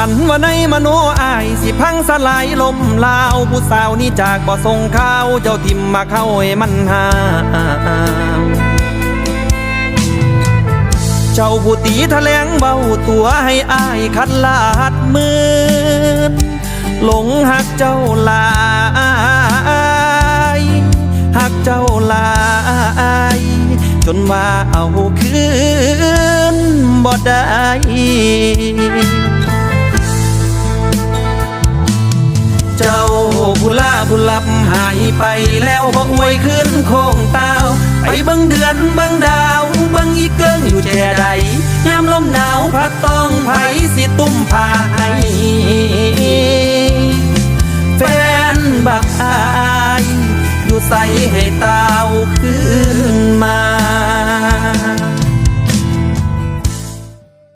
อันว่าในมโนอายสิพังสลายลมลาวผู้สาวนี่จากบ่ส่งข้าวเจ้าทิมมาเข้าให้มันหาเจ้าผู้ตีแถลงเบาตัวให้อายคัดลาดมืดหลงหักเจ้าลายหักเจ้าลายจนว่าเอาคืนบ่ได้ ผู้ลาผู้ลับหายไปแล้วบ่อวยขึ้นโคงเตาไปบังเดือนบังดาวบังอีเกิงอยู่แจ่ใดยามลมหนาวพัดต้องไผสิตุ้มพาให้แฟนบักอา